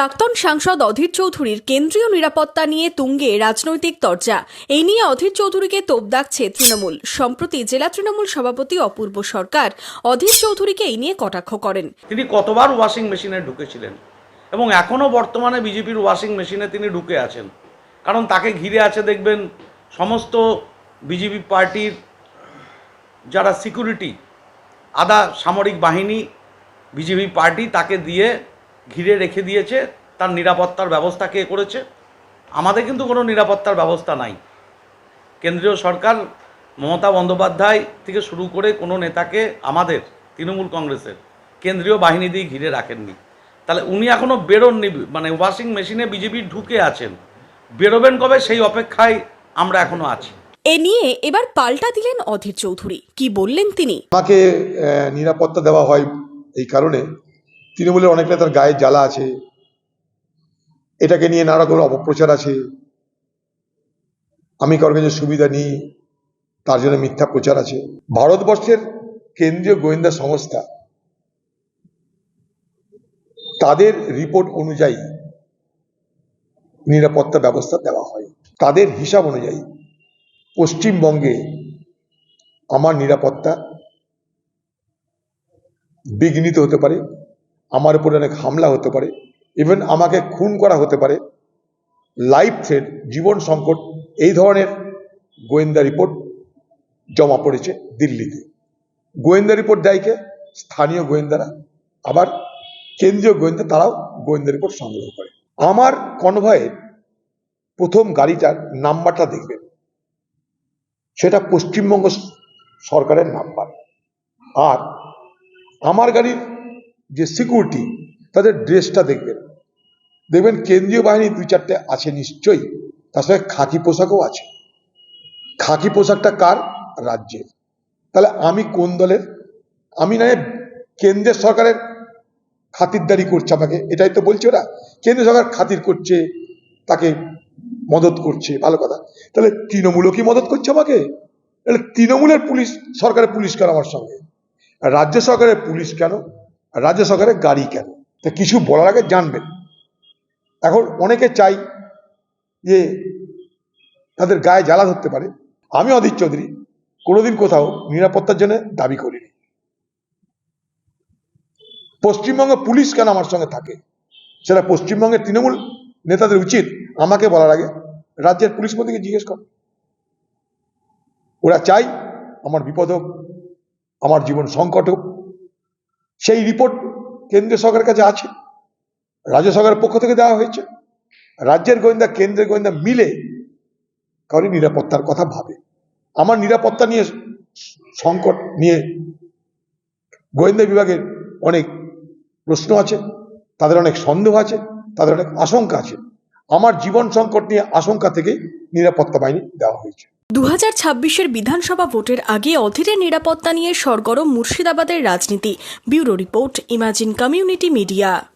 প্রাক্তন সাংসদ অধীর চৌধুরীর কেন্দ্রীয় নিরাপত্তা নিয়ে তুঙ্গে রাজনৈতিক তরজা এই নিয়ে অধীর চৌধুরীকে তোপ দাগছে তৃণমূল। সম্প্রতি জেলা তৃণমূল সভাপতি অপূর্ব সরকার অধীর চৌধুরীকে এই নিয়ে কটাক্ষ করেন। তিনি কতবার ওয়াশিং মেশিনে ঢুকেছিলেন এবং এখনও বর্তমানে বিজেপির ওয়াশিং মেশিনে তিনি ঢুকে আছেন। কারণ তাকে ঘিরে আছে দেখবেন সমস্ত বিজেপি পার্টির যারা সিকিউরিটি আদা সামরিক বাহিনী, বিজেপি পার্টি তাকে দিয়ে ঘিরে রেখে দিয়েছে তার নিরাপত্তার ব্যবস্থা কে করেছে? আমাদের কিন্তু কোনো নিরাপত্তার ব্যবস্থা নাই। কেন্দ্রীয় সরকার মমতা বন্দ্যোপাধ্যায় থেকে শুরু করে কোনো নেতাকে আমাদের তৃণমূল কংগ্রেসের কেন্দ্রীয় বাহিনী দিয়ে ঘিরে রাখেননি। তাহলে উনি এখনও বেরোননি মানে ওয়াশিং মেশিনে বিজেপি ঢুকে আছেন। বেরোবেন কবে? সেই অপেক্ষায় আমরা এখনও আছি। এ নিয়ে এবার পাল্টা দিলেন অধীর চৌধুরী। কি বললেন তিনি? আমাকে আহ, নিরাপত্তা দেওয়া হয় এই কারণে তৃণমূলের অনেক নেতার গায়ে জ্বালা আছে। এটাকে নিয়ে নানা রকম অপপ্রচার আছে। আমি কারোর কাছে সুবিধা নিই, তার জন্য মিথ্যা প্রচার আছে। ভারতবর্ষের কেন্দ্রীয় গোয়েন্দা সংস্থা, তাদের রিপোর্ট অনুযায়ী নিরাপত্তা ব্যবস্থা দেওয়া হয়। তাদের হিসাব অনুযায়ী পশ্চিমবঙ্গে আমার নিরাপত্তা বিঘ্নিত হতে পারে। আমার উপরে অনেক হামলা হতে পারে। ইভেন আমাকে খুন করা হতে পারে। লাইফ থ্রেট জীবন সংকট, এই ধরনের গোয়েন্দা রিপোর্ট জমা পড়েছে দিল্লিতে। গোয়েন্দা রিপোর্ট দেয় কে? স্থানীয় গোয়েন্দারা। আবার কেন্দ্রীয় গোয়েন্দা, তারাও গোয়েন্দা রিপোর্ট সংগ্রহ করে। আমার কনভয়ের প্রথম গাড়িটার নাম্বারটা দেখবেন সেটা পশ্চিমবঙ্গ সরকারের নাম্বার। আর আমার গাড়ির যে সিকিউরিটি তাদের ড্রেসটা দেখবেন। দেখবেন কেন্দ্রীয় বাহিনী দুই চারটে আছে নিশ্চয়ই, তার সঙ্গে খাকি পোশাকও আছে। খাকি পোশাকটা কার? রাজ্যের। তাহলে আমি কোন দলের? আমি না কেন্দ্রের সরকারের খাতিরদারি করছে আমাকে, এটাই তো বলছে ওরা। কেন্দ্র সরকার খাতির করছে, তাকে মদত করছে, ভালো কথা। তাহলে তৃণমূলও কি মদত করছে আমাকে? তাহলে তৃণমূলের পুলিশ, সরকারের পুলিশ কেন আমার সঙ্গে? রাজ্য সরকারের পুলিশ কেন? রাজ্য সরকারের গাড়ি কেন? তা কিছু বলার আগে জানবেন। এখন অনেকে চাই যে তাদের গায়ে জ্বালা ধরতে পারে। আমি অধীর চৌধুরী, কোনোদিন কোথাও নিরাপত্তার জন্য দাবি করিনি। পশ্চিমবঙ্গ পুলিশ কেন আমার সঙ্গে থাকে? সেটা পশ্চিমবঙ্গের তৃণমূল নেতাদের উচিত আমাকে বলার আগে রাজ্যের পুলিশ মন্ত্রীকে জিজ্ঞেস কর। ওরা চাই আমার বিপদ হোক, আমার জীবন সংকট হোক সেই রিপোর্ট কেন্দ্রীয় সরকারের কাছে আছে। রাজ্য সরকারের পক্ষ থেকে দেওয়া হয়েছে। রাজ্যের গোয়েন্দা, কেন্দ্রের গোয়েন্দা মিলে কারও নিরাপত্তার কথা ভাবে। আমার নিরাপত্তা নিয়ে সংকট নিয়ে গোয়েন্দা বিভাগের অনেক প্রশ্ন আছে, তাদের অনেক সন্দেহ আছে, তাদের অনেক আশঙ্কা আছে। আমার জীবন সংকট নিয়ে আশঙ্কা থেকে নিরাপত্তা বাহিনী দেওয়া হয়েছে। দু হাজার ছাব্বিশের বিধানসভা ভোটের আগে অধীরে নিরাপত্তা নিয়ে সরগরম মুর্শিদাবাদের রাজনীতি। Bureau report, imagine community media.